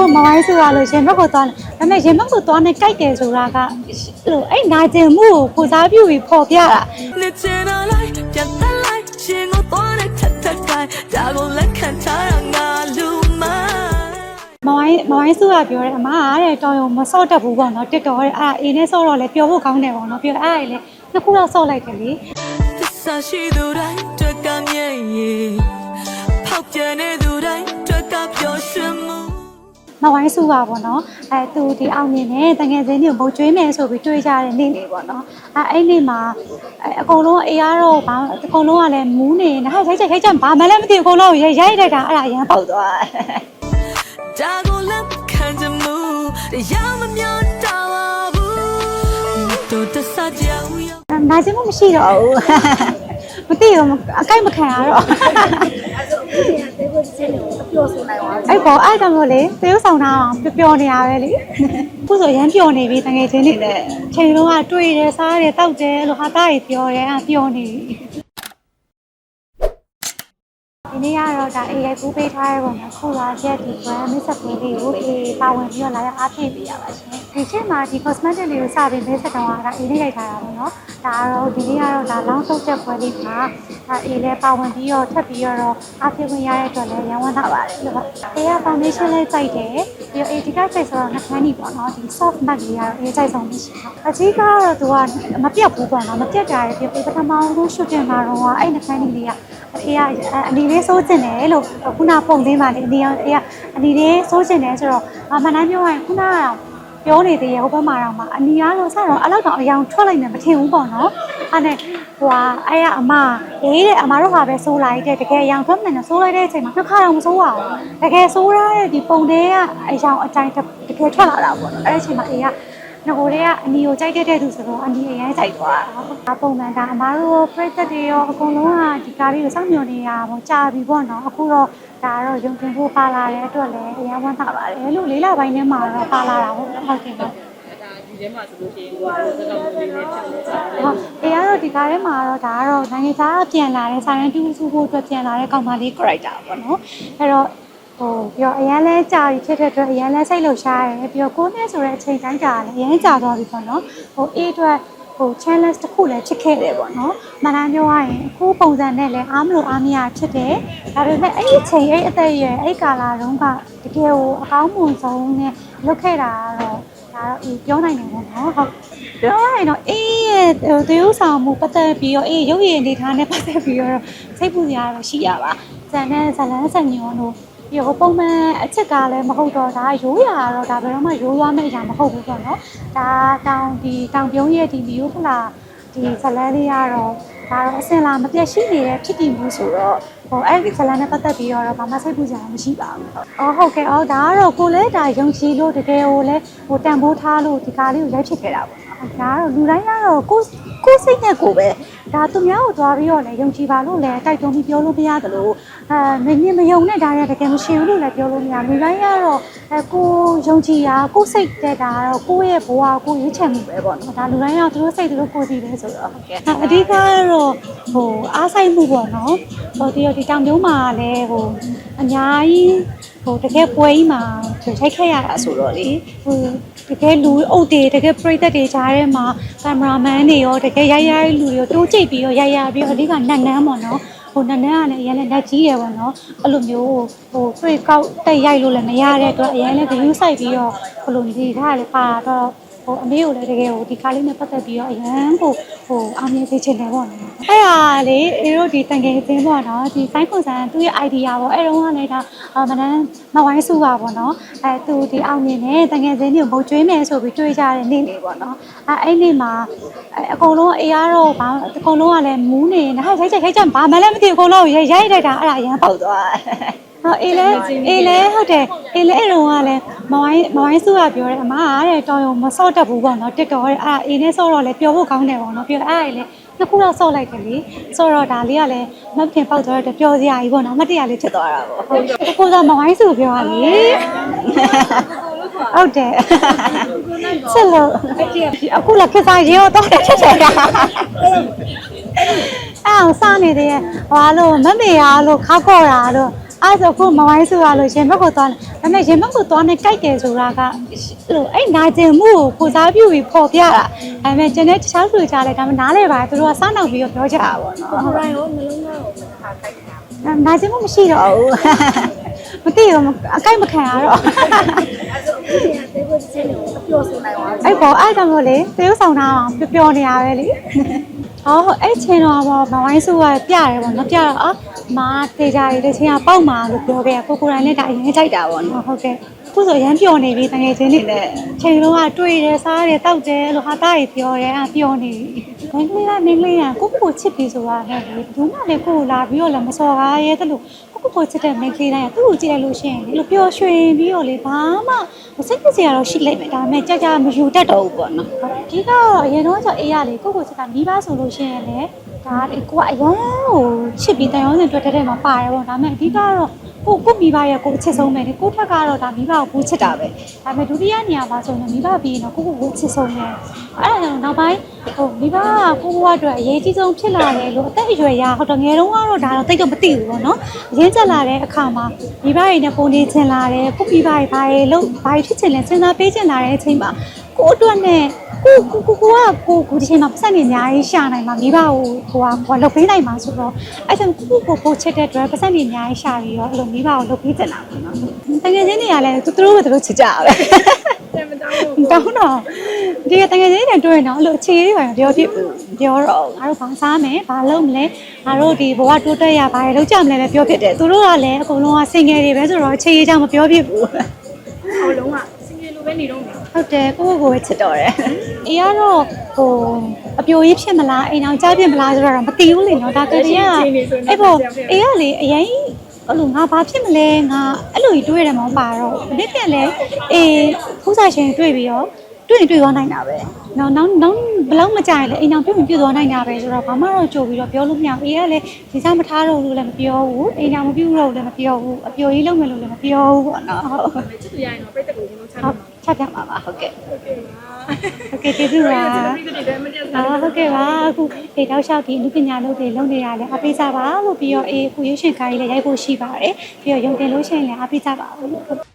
ကိုမဝိုင်းဆိုရလို့ရင်ဘက်ကိုသွားတယ်ဒါပေမဲ့ရင်ဘက်ကိုသွားနေကြိုက်တယ်ဆိုတာကအဲ့လိုအဲ့နာကျင်မှုကိုကိုစားပြုပြီးပေါ်ပြတာနှစ်ချင်တော့လိုက်ပြန်သက်လိုက်ရှင်ကိုသွားနေထက်ထက်တိုင်းဒါကိုလက်ခံထားတာငါလူမမဝိုင်းမဝိုင်းစုကပြောတယ်အမအားတဲ့တော်ရုံမဆော့တတ်ဘူးပေါ့နော်တစ်တော်တဲ့အာအင်းနဲ့ဆော့တော့လေပျော်ဖို့ကောင်းတယ်ပေါ့နော်ပြီးတော့အားရလေနှစ်ခုတော့ဆော့လိုက်တယ်လေသစ္စာရှိသူတိုင်းတွေ့ကမြဲရေဖောက်ပြန်နေသူ မဝိုင်းစုပါပေါ့နော်အဲသူဒီအောင်မြင်နေတငယ်ချင်းတွေကိုမုတ်ကျွေးမယ်ဆိုပြီးတွေးကြတဲ့နေ့လေးပေါ့နော်အဲအဲ့နေ့မှာအဲအကုန်လုံးအေးရတော့ဘာအကုန်လုံးကလည်းမူးနေနေဟဲ့ရိုက်ချက်ရိုက်ချက်ဘာမှလည်းမသိဘူးအကုန်လုံးရိုက်ရိုက်လိုက်တာအဲ့ဒါရမ်းပေါက်သွားဒါကိုလက်ခံကြမှုတရားမမျောတာပါဘူးတို့တဆကြောင်ရောက်နာကျင်မှုမရှိတော့ဘူးမသိဘူးအကိုက်မခံရတော့ အဲ့ပေါ်အဲ့ဒါမို့လေသေုပ်ဆောင်တာအောင်ပျော်ပျော်နေရပဲလေခုဆိုရမ်းပျော်နေပြီတငယ်ချင်းတွေလည်းချိန်လုံးကတွေ့တယ်စားတယ်တောက်တယ်လို့ဟာသားကြီးပြောတယ်အဲ့ပျော်နေပြီ ဒီနေ့ကတော့ဒါအေးရိုက်ကူးပေးထားရပုံမှာခုလာချက်ဒီ brand မစ်ဆက်ပေးလေးကိုအေးပါဝင်ပြီးတော့လာရအားဖြည့်ပေးရပါရှင်ဒီချိန်မှာဒီ cosmetic လေးကိုစပြီးမစ်ဆက်တော့ကဒါအေးလေးရိုက်ထားတာပေါ့နော်ဒါကတော့ဒီနေ့ကတော့ဒါ long ဆုပ်ချက်ပွဲလေးမှာဒါအေးလေးပါဝင်ပြီးတော့ထပ်ပြီးတော့အားဖြည့်ဝင်ရတဲ့အတွက်လည်းရန်ဝမ်းသာပါတယ်လို့အေးက foundation လေးစိုက်တယ်ပြီးတော့အေးဒီကစိုက်ဆိုတော့နှခမ်းနီပေါ့နော်ဒီ soft matte လေးကတော့အေးစိုက်ဆုံးမရှိဘူးအကြီးကတော့သူကမပြတ်ဘူးပေါ့နော်မပြတ်ကြရပြီးပထမဆုံး shooting မှာတော့အဲ့နှခမ်းနီလေးက အေးကအနီလေးစိုးကျင်တယ်လို့ခုနပုံသေးပါလေအနီအေးကအနီလေးစိုးကျင်တယ်ဆိုတော့အမှန်တမ်းပြောရရင်ခုနကပြောနေသေးရဲ့ဟိုဘက်မှာတော့မှအနီကတော့စတော့အဲ့လောက်တော့အယောင်ထွက်လိုက်မယ်မထင်ဘူးပေါ့နော်အဲ့နဲ့ဟိုဟာအဲ့ကအမအေးတဲ့အမတို့ဟာပဲစိုးလိုက်တဲ့တကယ်အယောင်ထွက်မယ်နော်စိုးလိုက်တဲ့အချိန်မှာနှစ်ခါတော့မစိုးပါဘူးတကယ်စိုးရတဲ့ဒီပုံသေးကအယောင်အတိုင်းတကယ်ထွက်လာတာပေါ့နော်အဲ့ဒီအချိန်မှာအေးက ငကိုတွေကအနီကိုကြိုက်တဲ့သူဆိုတော့အနီအရင်ကြိုက်သွားတာပုံမှန်ဒါအမားတို့ပြည့်သက်တွေရောအကုန်လုံးကဒီကားလေးကိုစောင့်မျှော်နေရပေါ့ကြာပြီပေါ့နော်အခုတော့ဒါကတော့ရုံတင်ဖို့ပါလာတဲ့အတွက်လည်းအရင်ဝမ်းသာပါတယ်လို့လေးလပိုင်းထဲမှာတော့ပါလာတာဟုတ်ဟုတ်ကဲ့ပါဒီထဲမှာဆိုလို့ရှိရင်ဟိုကတော့စကားလုံးလေးနဲ့ချက်လို့စားတယ်ဟုတ်အေးကတော့ဒီကားထဲမှာတော့ဒါကတော့နိုင်ငံသားပြန်လာတဲ့ဆိုင်ရန်တူစုဖို့အတွက်ပြန်လာတဲ့ကောင်မလေး character ပေါ့နော်အဲ့တော့ ဟိုပြီးတော့အရန်လဲကြာပြီဖြစ်တဲ့အတွက်အရန်လဲစိတ်လှုပ်ရှားရတယ်ပြီးတော့ကိုယ်နဲ့ဆိုတဲ့အချိန်တိုင်းကြာလည်းအရန်ကြာသွားပြီပေါ့နော်ဟိုအေးအတွက်ဟို challenge တစ်ခုလည်းဖြစ်ခဲ့တယ်ပေါ့နော်။မှန်တမ်းပြောရရင်အခုပုံစံနဲ့လည်းအားမလို့အားမရဖြစ်တယ်။ဒါပေမဲ့အဲ့ဒီအချိန်အဲ့အသက်အရွယ်အဲ့ကာလာတုန်းကတကယ်ကိုအကောင်းမွန်ဆုံးနဲ့လုပ်ခဲ့တာကတော့ဒါတော့အေးပြောနိုင်တယ်ပေါ့နော်။ဟုတ်ပြောရရင်တော့အေးရဲ့ဟိုသေဥဆောင်မှုပတ်သက်ပြီးတော့အေးရုပ်ရည်အနေထားနဲ့ပတ်သက်ပြီးတော့စိတ်ပူစရာတော့ရှိရပါ။ဇန်နဲ့ဇလန်းဆန်ညောတို့ ပြီးတော့ပုံမှန်အချက်ကလည်းမဟုတ်တော့ဒါရိုးရာတော့ဒါဘယ်တော့မှရိုးရွားမယ့်အရာမဟုတ်ဘူးပေါ့နော်ဒါတောင်ဒီတောင်ပြုံးရဲ့ဒီမီယိုဖလာဒီဇလန်းလေးကတော့ဒါတော့အစင်လာမပြတ်ရှိနေတဲ့ဖြစ်တည်မှုဆိုတော့ ဟိုအဲ့ဒီဇလန်းနဲ့ပတ်သက်ပြီးတော့ဘာမှစိတ်ပူစရာမရှိပါဘူး။အော်ဟုတ်ကဲ့အော်ဒါကတော့ကိုလည်းဒါယုံကြည်လို့တကယ်ကိုလည်းဟိုတန်ဖိုးထားလို့ဒီကားလေးကိုရိုက်ဖြစ်ခဲ့တာပေါ့နော်။ဒါကတော့လူတိုင်းကတော့ကိုကိုစိတ်နဲ့ကိုပဲဒါသူများကိုသွားပြီးတော့လည်းယုံကြည်ပါလို့လည်းတိုက်တွန်းပြီးပြောလို့မရသလိုအဲမင်းမယုံနဲ့ဒါရတကယ်မရှိဘူးလို့လည်းပြောလို့မရလူတိုင်းကတော့အဲကိုယုံကြည်တာကိုစိတ်တဲ့ဒါကတော့ကိုရဲ့ဘဝကိုရွေးချယ်မှုပဲပေါ့နော်ဒါလူတိုင်းကသူတို့စိတ်သူတို့ကိုယ်စီပဲဆိုတော့ဟုတ်ကဲ့အဓိကကတော့ဟိုအားဆိုင်မှုပေါ့နော်ဟိုဒီဒီတောင်ကျုံးမှာလည်းဟိုအများကြီးဟိုတကယ်ပွဲကြီးမှာထိုက်ခဲ့ရတာဆိုတော့လေဟိုတကယ်လူအုပ်တွေတကယ်ပရိသတ်တွေကြားထဲမှာကင်မရာမန်တွေရောတကယ်ရိုက်ရိုက်လူတွေရောတိုးကြိတ်ပြီးတော့ရိုက်ရပြီးတော့အဓိကနတ်နန်းပေါ့နော်ဟိုနန်းနန်းကလည်းအရင်လည်းလက်ကြီးတယ်ပေါ့နော်အဲ့လိုမျိုးဟို free ကောက်တက်ရိုက်လို့လည်းမရတဲ့အတွက်အရင်လည်း view site ပြီးတော့ဘလိုဒီထားလည်းပါတော့ ဟိုအမေကိုလည်းတကယ်ဟိုဒီကားလေးနဲ့ပတ်သက်ပြီးတော့အရန်ကိုဟိုအောင်မြင်စေချင်တယ်ပေါ့နော်အဲ့ဟာလေအေတို့ဒီတန်ငယ်အင်းပေါ့နော်ဒီဆိုင်ကွန်ဆန်သူ့ရဲ့ idea ပေါ့အဲ့တုန်းကလည်းဒါမနန်းမဝိုင်းစုပါပေါ့နော်အဲသူဒီအောင်မြင်နေတန်ငယ်ချင်းတွေကိုမုတ်ကျွေးမယ်ဆိုပြီးတွေးကြတဲ့နေ့လေးပေါ့နော်အဲအဲ့နေ့မှာအကုန်လုံးအေးရတော့ဘာအကုန်လုံးကလည်းမူးနေနေဟဲ့ရိုက်ချက်ရိုက်ချက်ဘာမှလည်းမသိဘူးအကုန်လုံးရိုက်ရိုက်လိုက်တာအဲ့ဒါအရန်ပေါက်သွား ဟောအေးလေအေးလေဟုတ်တယ်အေးလေအဲ့တော့ကလည်းမဝိုင်းမဝိုင်းစုကပြောတယ်အမကတဲ့တော်ရုံမစော့တတ်ဘူးပေါ့နော်တစ်တော်တဲ့အဲ့အေးနဲ့စော့တော့လေပြောဖို့ကောင်းတယ်ပေါ့နော်ပြောအဲ့ဒါလေနှစ်ခုတော့စော့လိုက်တယ်လေစော့တော့ဒါလေးကလည်းမဖြစ်ပေါက်သွားတဲ့ပြောစရာကြီးပေါ့နော်မတရားလေးဖြစ်သွားတာပေါ့ဟုတ်ကိုကမဝိုင်းစုပြောရလေဟုတ်တယ်ဆက်လို့အခုလည်းခက်စားရေတော့တော့ချက်ချက်တာအဲ့အောင်စားနေတယ်ဟွာလို့မမေရလို့ခောက်ခေါ်တာလို့ အဲ့ဆိုခုမဝိုင်းဆိုရလို့ရင်ဘက်ကိုသွားတယ်ဒါပေမဲ့ရင်ဘက်ကိုသွားနေကြိုက်တယ်ဆိုတာကအဲ့လိုအဲ့နာကျင်မှုကိုကိုစားပြုပြီးပေါ်ပြတာဒါပေမဲ့ကျန်တဲ့တခြားလူကြလဲဒါမှနားလဲပါသူတို့ကစားနောက်ပြီးတော့ပြောကြတာပေါ့နော်ဟိုရိုင်းရောနှလုံးသားကိုမထားခိုက်တာနာကျင်မှုမရှိတော့ဘူးမသိဘူးအကိုက်မခံရတော့အဲ့ဆိုအခုကတေးဖို့ချင်းကိုအပြောဆိုနိုင်သွားအဲ့ပေါ်အဲ့ကြောင့်မို့လေသေုပ်ဆောင်တာပျော်ပျော်နေရပဲလေ ဟောအဲ့ချင်းတော့ပေါ့မဝိုင်းဆိုကပြရတယ်ပေါ့နော်ပြတော့အာမာတေချာရည်တစ်ချင်းကပေါက်မှာလို့ပြောခဲ့ကိုကိုရိုင်းနဲ့ဒါအရင်ကြိုက်တာပေါ့နော်ဟုတ်ကဲ့ ခုဆိုရမ်းပျော်နေပြီတကယ်ချင်းနေနဲ့ချိန်လုံးကတွေ့တယ်စားတယ်တောက်တယ်လို့ဟာတားကြီးပြောတယ်အပျော်နေပြီမင်းကလေးကမင်းကလေးကကိုကိုချစ်ပြီဆိုတာဟဲ့ဒီဘူးမလည်းကိုကိုလာပြီးတော့လည်းမစော်ကားရဲတလို့ကိုကိုကိုချစ်တဲ့မင်းကလေးတိုင်းကသူ့ကိုကြည့်လိုက်လို့ရှိရင်ဒီလိုပျော်ရွှင်ပြီးတော့လေဘာမှစိတ်ပစီရတော့ရှိလိုက်မယ်ဒါပေမဲ့ကြာကြာမယူတတ်တော့ဘူးပေါ့နော်ဒီကတော့အရင်တော့ကျအေးရလေကိုကိုချစ်တာမိဘဆိုလို့ရှိရင်လည်းဒါလေကိုကအရန်ဟိုချစ်ပြီးတန်ရုံးစင်တွေ့တဲ့ထဲမှာပါတယ်ပေါ့ဒါပေမဲ့အဓိကတော့ ကိုကိုမိဘရဲ့ကိုအချစ်ဆုံးပဲလေကိုထက်ကတော့ဒါမိဘကိုကိုချစ်တာပဲဒါပေမဲ့ဒုတိယနေရာမှာဆိုရင်မိဘပြီးရင်တော့ကိုကိုကိုချစ်ဆုံးတယ်အဲ့ဒါကြောင့်နောက်ပိုင်းဟိုမိဘကကိုကိုအတွက်အရေးကြီးဆုံးဖြစ်လာတယ်လို့အသက်အရွယ်ရဟုတ်တော့ငယ်တုန်းကတော့ဒါတော့တိတ်တော့မသိဘူးပေါ့နော်အရင်ချက်လာတဲ့အခါမှာမိဘတွေနဲ့ပုံနေချင်လာတယ်ကိုမိဘတွေဘာတွေလို့ဘာတွေဖြစ်ချင်လဲစဉ်းစားပေးချင်လာတဲ့အချိန်မှာ ကိုအတွက်နဲ့ကိုကိုကိုကိုကကိုကိုဒီချိန်မှာပတ်စံနေအများကြီးရှာနိုင်မှာမိဘကိုကိုကကိုကလုပ်ပေးနိုင်မှာဆိုတော့အဲ့ဒါကိုကိုကိုချစ်တဲ့အတွက်ပတ်စံနေအများကြီးရှာပြီးတော့အဲ့လိုမိဘကိုလုပ်ပေးချင်တာပေါ့နော်တကယ်ချင်းတွေကလည်းသူတို့ကသူတို့ချစ်ကြပဲတယ်မတောင်းဘူးတောင်းတော့ဒီကတကယ်ချင်းတွေတွေ့ရင်တော့အဲ့လိုအခြေလေးပါပြောဖြစ်ပြောတော့ငါတို့ဘာစားမယ်ဘာလုပ်မလဲငါတို့ဒီဘဝတိုးတက်ရဘာတွေလုပ်ကြမလဲပဲပြောဖြစ်တယ်သူတို့ကလည်းအကုန်လုံးကစင်ငယ်တွေပဲဆိုတော့အခြေရေးကြောင့်မပြောဖြစ်ဘူးဟိုလုံးကစင်ကြီးလို ပဲနေတော့မယ်ဟုတ်တယ်ကိုယ့်ကိုယ်ကိုယ်ပဲချစ်တော့တယ်အေးကတော့ဟိုအပြိုကြီးဖြစ်မလားအိမ်အောင်ကြားဖြစ်မလားဆိုတော့မသိဘူးလေနော်ဒါကတည်းကအဲ့ပေါ်အေးကလေအရင်အဲ့လိုငါဘာဖြစ်မလဲငါအဲ့လိုကြီးတွေးရတယ်မဟုတ်ပါတော့ဒီပြန်လဲအေးဖူးစာရှင်တွေ့ပြီးတော့တွေ့ရင်တွေ့သွားနိုင်တာပဲနောက်နောက်နောက်ဘယ်လောက်မကြရင်လဲအိမ်အောင်တွေ့ရင်ပြည့်သွားနိုင်တာပဲဆိုတော့ဘာမှတော့ကြိုပြီးတော့ပြောလို့မရဘူးအေးကလည်းဒီစားမထားတော့လို့လည်းမပြောဘူးအိမ်အောင်မပြုတ်တော့လည်းမပြောဘူးအပြိုကြီးလုံးမယ်လို့လည်းမပြောဘူးပေါ့နော်ဟုတ်ချစ်သူရရင်တော့ပြည့်တဲ့ကိုကျွန်တော်ချမ်းဟုပါတ် ချပြပါပါဟုတ်ကဲ့ဟုတ်ကဲ့ကျေးဇူးပါဟုတ်ကဲ့ပါအခုဒေတောက်လျှောက်ဒီလူပညာလုပ်တွေလုပ်နေရလဲအပိစားပါလို့ပြီးတော့အေးအခုရွှေရှင်ခိုင်းလေးရိုက်ဖို့ရှိပါတယ်ပြီးတော့ရုံတင်လို့ရှိရင်လည်းအပိစားပါလို့